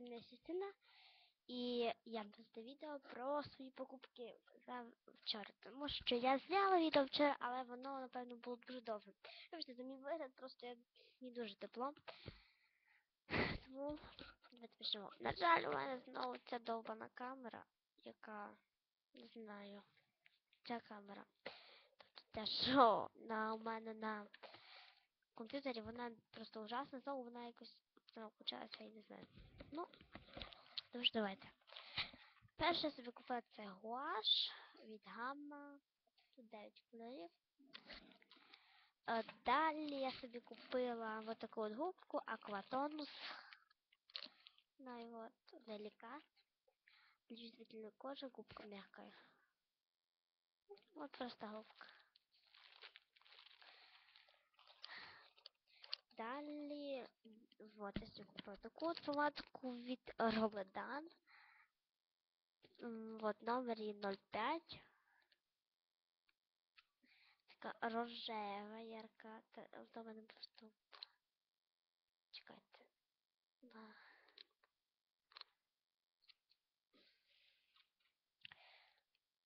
Мене Сістина. І я буду відео про свої покупки за вчора. Тому що я зняла відео вчора, але воно, напевно, було дуже довгим. Вибачте, за мій вигляд, просто я не дуже тепло. Тому давайте почнемо. На жаль, у мене знову ця довбана камера, яка не знаю. Ця камера. Тобто те, що на у мене на комп'ютері вона просто ужасна, знову вона якось знову включається, я не знаю. Ну, тож давайте. Перше собі купила це гуаш від гамма. Тут 9 кольорів. Е, Далі я собі купила вот таку от губку Акватонус. Ну вот, деликат. Для чувствительной кожи губка мягкая. Вот просто губка. Далі, вот, я собі купила таку от помадку від Робедан. М, Вот, номер її 05. Така рожева, ярка. Та, в мене просто... Чекайте. На.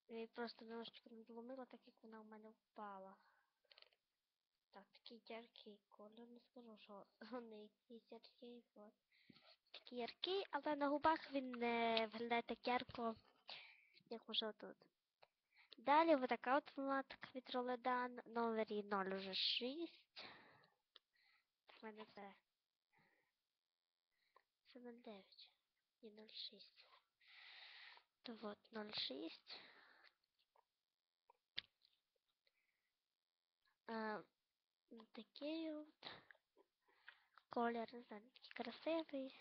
Я просто немножечко надломила, так як вона в мене впала. Так, такий яркий колір, не скажу, що вони якийсь яркий, от. Такий яркий, але на губах він не виглядає так ярко, як може тут. Далі ось така от помадка від Роледан, номер її 006. В мене це. Це 09. І 06. То от 06. Ну, такий от колір, не знаю, такий красивий.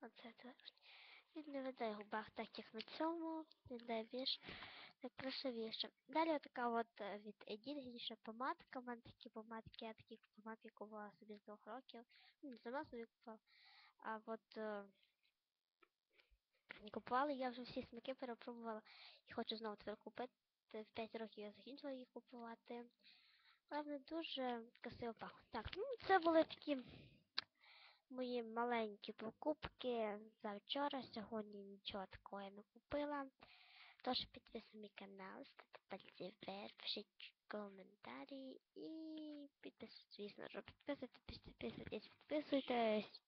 Оце це. Він не веде губах так, як на цьому. Він дає більш красивіше. Далі така от е, від гінша помадка. У мене такі помадки, я такі помадки купувала собі з двох років. Ну, не сама собі купувала. А от е, купувала, я вже всі смаки перепробувала і хочу знову тепер купити. В 5 років я закінчила їх купувати. Але дуже красиво пахнуть. Так, ну це були такі мої маленькі покупки за вчора. Сьогодні нічого такого я не купила. Тож підписуй мій канал, ставте пальці вверх, пишіть коментарі і підписуйтесь, звісно, що підписуйтесь, підписуйтесь, підписуйтесь.